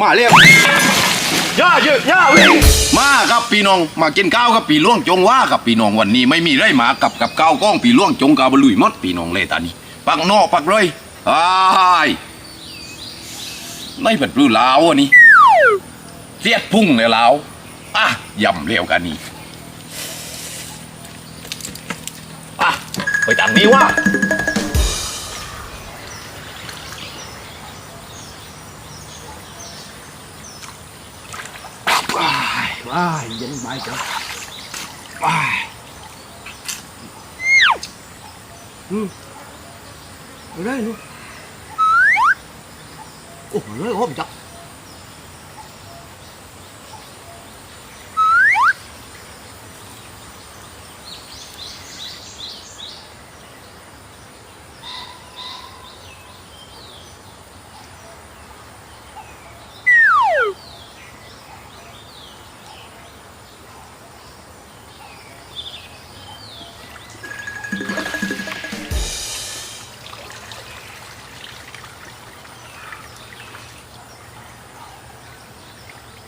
มาเรียกย่าเยอะย่าวิ่งมาครับพี่น้อง มากินข้าวกับปีล่วงจงว่ากับพี่น้องวันนี้ไม่มีไรหมากับกับข้าวก้องปีล่วงจงกาบลุยหมดพี่น้องเลยตานี้ปักนอกปักเลยอ้ายไม่เป็นปลื้ลาวอันนี้เสียดพุ่งเลยลาวอะยำเรียวกันนี่อะไปตามนี้ว่าายว้ายเย็นใบจังว้ายอืมเอาได้ลูกโอ้โหเลยโอ้มจับ เฮ้ยนี่เคยตั้งเลยได้ไหมโอ้โอ้หมอยโอ้โหเหมือนหัวเลยนี่ ลมตู้แ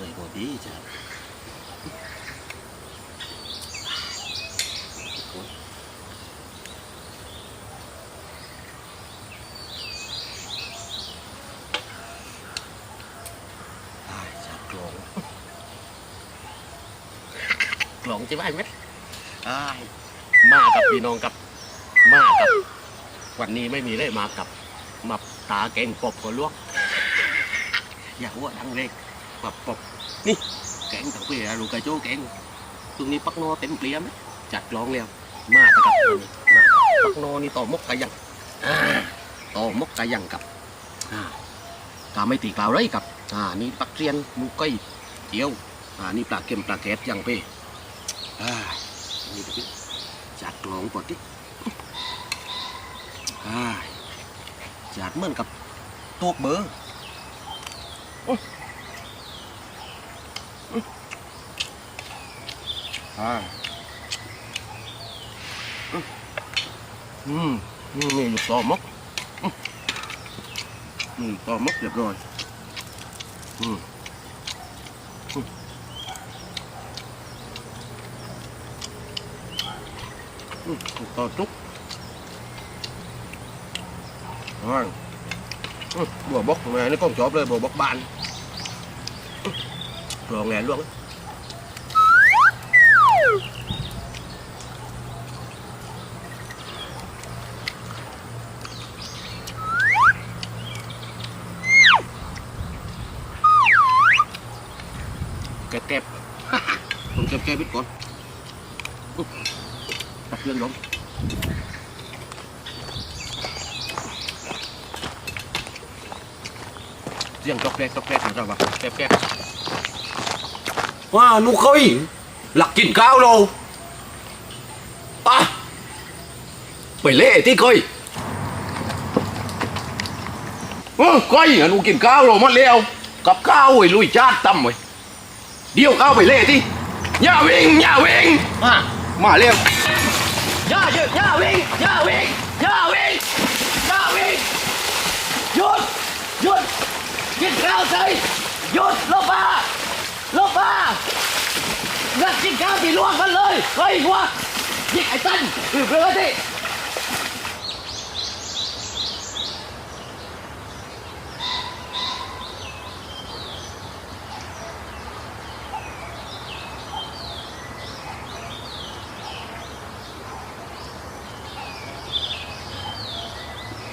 นื่อยกว่าดีจ้ะกลงกลงจะไหวไหมได้มากับพี่น้องกับ มากับ วันนี้ไม่มีเลยมากับมาตาเก่งปบก็ลวก อย่าหัวดังเลย ปบปบนี่แกงถังเปลี่ยลูกไก่โจ้แกงตรงนี้ปักโนเต็มเปลี่ยมจัดร้องแล้วมาตะกับมาปักโนนี่ต่อมกกะยังต่อมกกะยังกับอ่ากาไม่ตีกล่าวไรกับอ่านี่ปักเรียนมูก้อยเจียวอ่านี่ปลาเค็มปลาแคทยังเป้อ่านี่ดูดิจัดร้องปอดดิอ่จัดเหมือนกับโตกเบอร์ อ่าอืมนี่มีอยู่ต่อมกอืมนี่ต่อมกเรียบร้อยอืมอืมอืมต่อจุกอ่าอืมบัวบก แม่นี่ก้องจอบเลยบัวบกแงนล่วงเลยเก็บผมเก็บเก็บบิดก่อนอุ๊ยตัดเรื่องล้มเสียงจอกแกกจอกแกกของเราปะเก็บเก็บว่านุกเอ้ยหลักกินข้าวเราอะไปเล่ที่ก้อยเออก้อยอะหนูกินข้าวเรามดแล้วกับข้าวไอ้ลุยจาดตั้มไว้ เดี๋ยวข้าวไปเล่ที่อย่าวิ่งอย่าวิ่งมามาเร็วย่าเยอะย่าวิ่งย่าวิ่งย่าวิ่งย่าวิ่งหยุดหยุดกินข้าวใส่หยุดลบมาลบมานักกินข้าวที่ล่วงกันเลยเฮ้ยหัวยิงไอ้ตันคือเพื่อนที่